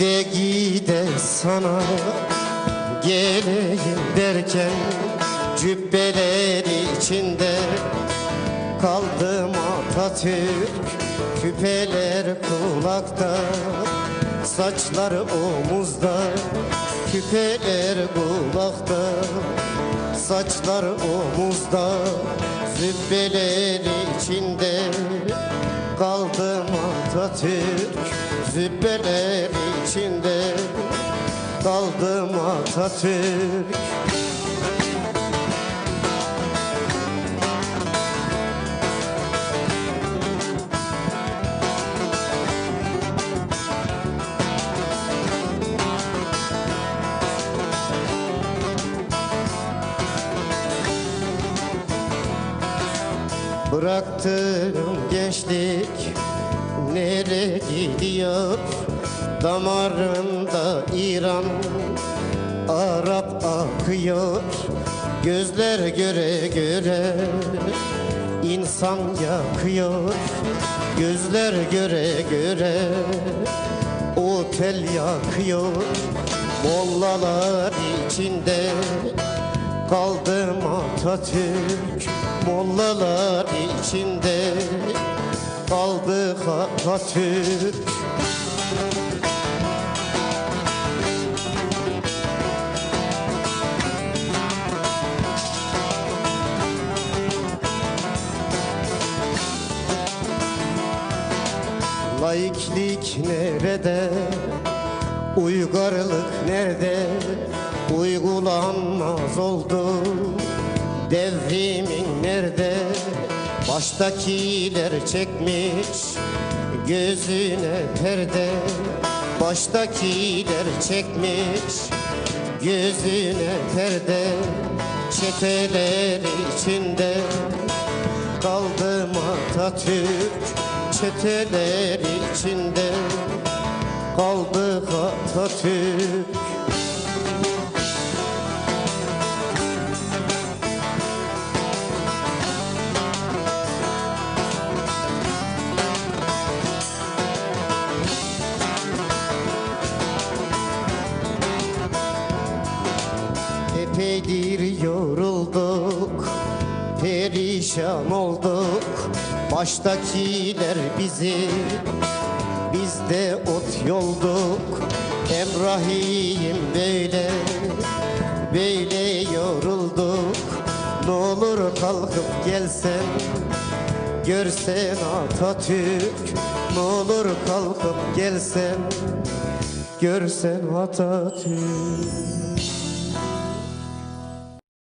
Gide gide sana geleyim derken Cübbeler içinde kaldım Atatürk. Küpeler kulakta Saçları omuzda Küpeler kulakta Saçlar omuzda Zübbeler içinde Kaldım Atatürk Zübbeler içinde Kaldım Atatürk. Bıraktığım gençlik nereye gidiyor? Damarımda İran, Arap akıyor. Gözler göre göre insan yakıyor. Gözler göre göre otel yakıyor. Mollalar içinde Kaldım Atatürk Mollalar içinde Laiklik nerede? Uygarlık nerede? Uygulanmaz oldu Devrimin nerede? Baştakiler çekmiş Gözüne perde Baştakiler çekmiş Gözüne perde Çeteler içinde. Kaldım Atatürk Çeteler içinde. Kaldı Atatürk Epeydir yorulduk, perişan olduk. Baştakiler bizi, biz de ot yolduk. Emrahim böyle, böyle yorulduk. Ne olur kalkıp gelsen, görsen Atatürk. Ne olur kalkıp gelsen, görsen Atatürk